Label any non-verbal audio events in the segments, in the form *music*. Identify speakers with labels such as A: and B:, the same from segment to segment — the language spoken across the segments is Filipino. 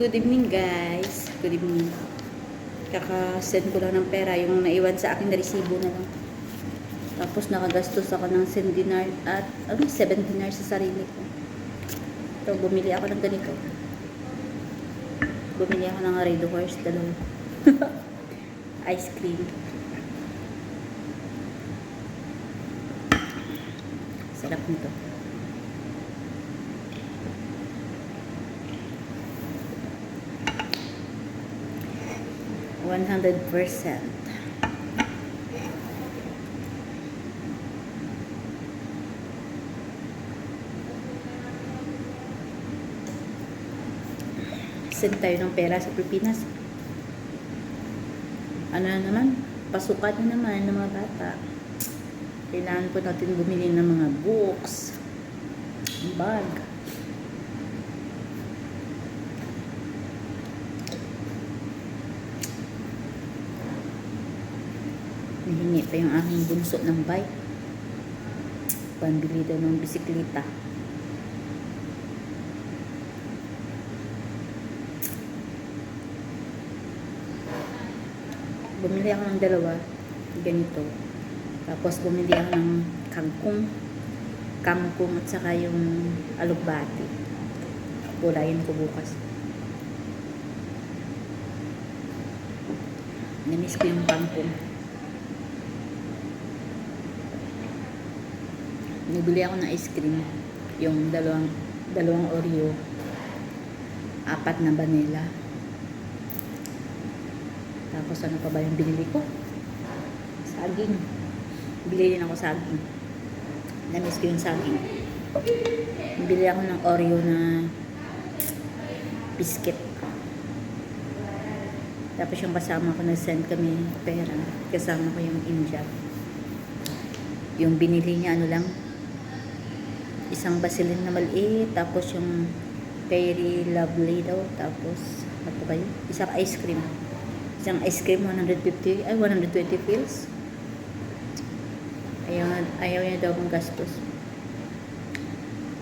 A: Good evening guys. Good evening. Kaka-send ko lang ng pera. Yung naiwan sa akin na resibo na lang. Tapos nakagastos ako ng 10 dinar at ano, 7 dinar sa sarili ko. Ito, bumili ako ng ganito. Bumili ako ng Red Horse dalawa. *laughs* Ice cream. Sarap nito. One hundred percent. Send tayo ng pera sa Pilipinas. Ano na naman? Pasukat na naman ng mga bata. Kailangan po natin bumili ng mga books, bag. Nahingi pa yung aking bunso ng bike. Pambili daw ng bisikleta. Bumili ako ng dalawa. Ganito. Tapos bumili ako ng kangkong. Kangkong at saka yung alugbati. Gulayin ko bukas. Namiss ko yung kangkong. Nabili ako ng ice cream. Yung dalawang, dalawang Oreo. Apat na vanilla. Tapos ano pa ba yung binili ko? Saging. Bili din ako saging. Namiss ko yung saging. Bili ako ng Oreo na biscuit. Tapos yung kasama ko nag-send kami pera. Kasama ko yung India. Yung binili niya ano lang, isang basilin na maliit, tapos yung very lovely daw, tapos ano ba yun? Isang ice cream. Isang ice cream, 150, ay 120 pills. Ayaw, ayaw niya daw kung gastos.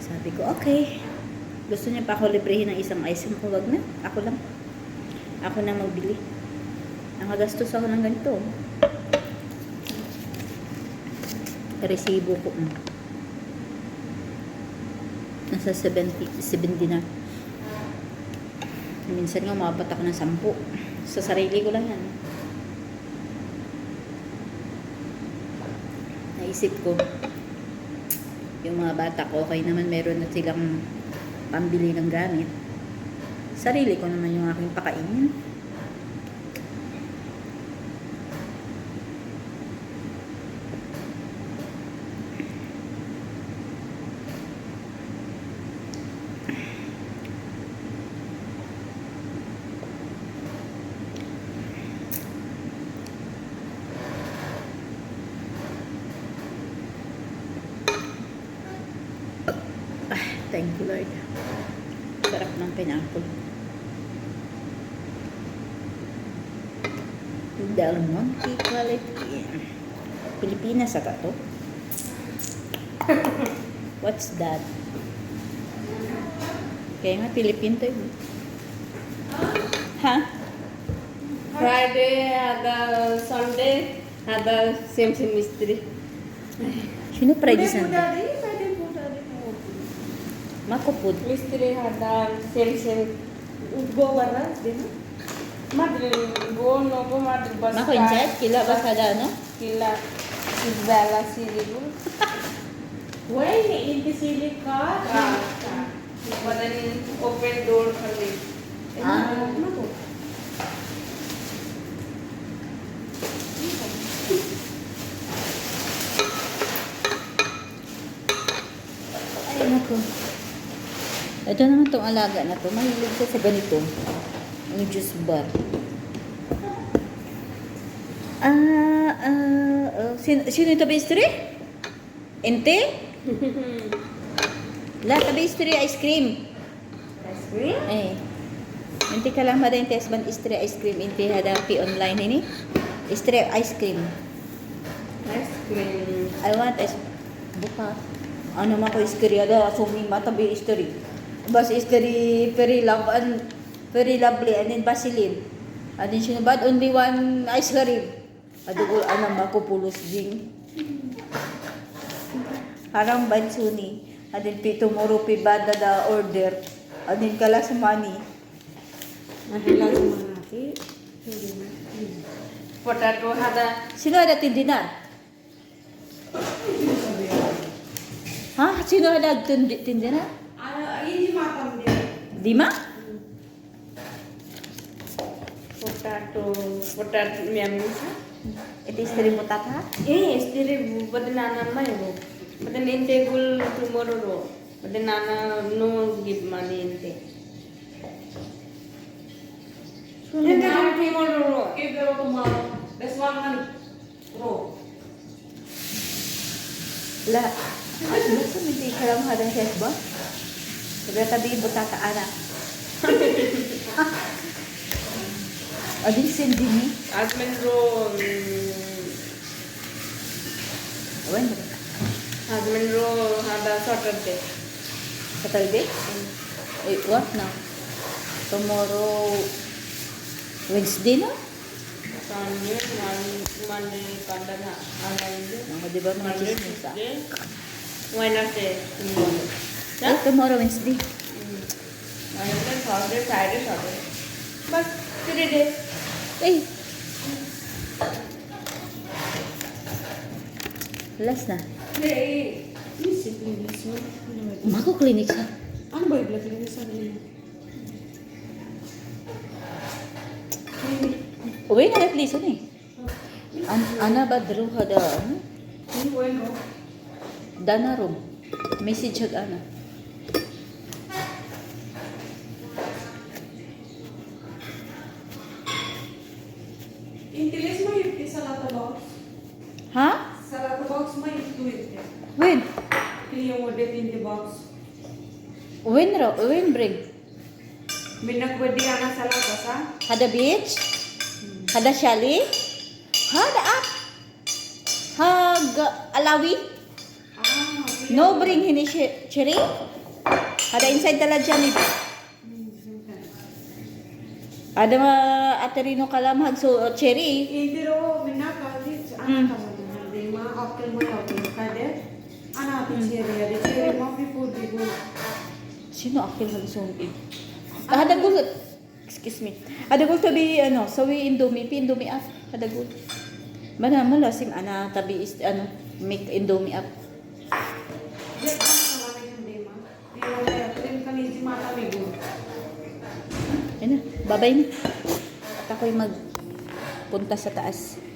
A: Sabi ko, okay. Gusto niya pa ako librehin ng isang ice cream ko, wag na. Ako lang. Ako na magbili. Nakagastos ako ng ganito. Resibo ko. mm. Nasa 70, 70 na. Minsan nga umabot ako ng 10. Sa sarili ko lang yan. Naisip ko, yung mga bata ko, okay naman meron na silang pambili ng gamit. Sarili ko naman yung aking pakainin. Ah, thank you Lord. Sarap ng pineapple. Del Monte quality. Pilipinas ata to. *laughs* What's that? Kaya nga Pilipin to yun. Ha?
B: Friday, ada Sunday, ada same same mystery.
A: Sino Friday
B: Today
A: Makupod.
B: Mystery hadal, same-same. Gowara, din. Madre, go, no, go, madre, basta.
A: Mako chat kila, basta da, no?
B: Kila. Isbella sirigo. *laughs* Why, hindi in the Ka, ka. Wala open door kali.
A: Ah.
B: Ano
A: ko? Ay. Ito naman tong alaga na to. Mahilig siya sa ganito. Ang juice bar. Ah, ah, ah, sino, sino ito bistri? Ente? *laughs* La, bistri ice cream.
B: Ice cream?
A: Eh. Ente ka lang mada ente asban istri ice cream. Ente hadapi online ini. Istri ice cream.
B: Ice cream.
A: I want is buka. Ano man ko iskiri ada sumi mata bi istri. Bas istri peri laban Very lovely. And then Vaseline. And then sinubad, only one ice cream. Adugo, ano, makupulos din. Harang bansuni. And then pi tomorrow pi bada da order. And then kalas money.
C: Mahila sa mga ati. Hindi na.
B: Potato hada.
A: Sino ada tindinar? Ha? Sino ada tindi- tindinar?
C: Ano, hindi matam din.
A: Dima?
B: Potato. Potato miyam sa.
A: Ito istri mo tata?
B: Eh, stili bade nana mai wo. Bade ninte gul tomorrow ro. Bade nana no give money inte. Hindi na tomorrow
A: Sabi tabi mo tata ana. *laughs* Adin sin dini.
B: Admin ro.
A: Awan mo.
B: Admin ro hada Saturday.
A: Saturday? Eh, what now? Tomorrow, Wednesday na?
B: Sunday, Mon- Monday, kada na. Monday.
A: Mga di ba mga chismis ah?
B: Tuesday, Wednesday, tomorrow.
A: Eh, tomorrow Wednesday.
B: Wednesday, Thursday, Friday, Saturday. But three days.
A: Eh. Last na.
C: Hey, please. no? Ano ba?
A: Mako clinic sa.
C: Ano ba yung lagi sa kanila?
A: Uwi na at least eh. An ana ba dro hada ano?
C: Ano.
A: Dana rom. Message hag ana.
C: Intilis mo yung sa lata box.
A: Ha?
C: Sa lata box
A: When?
C: Yung wadit in the box.
A: When ra? When bring?
C: Minagwadi ana sa lata sa.
A: Hada beach? Hada shali? Hada up? Hag alawi?
C: Ah,
A: No bring hini cherry? Hada inside tala dyan eh. Ada ma aterino kalam hag so cherry.
C: Hindi ro minakalit. Ano ka mo na? Hindi ma apple mo yaw. Kade? Ano atin cherry? Ade cherry mo before di ko.
A: Sino akil hag so eh? Hada gul excuse me. Hada gul tabi ano, sawi indomie, pi indomie up. Hada gul. Mana malasim ana tabi is ano, make indomie up.
C: Ano mo
A: babay na. At ako'y mag punta sa taas.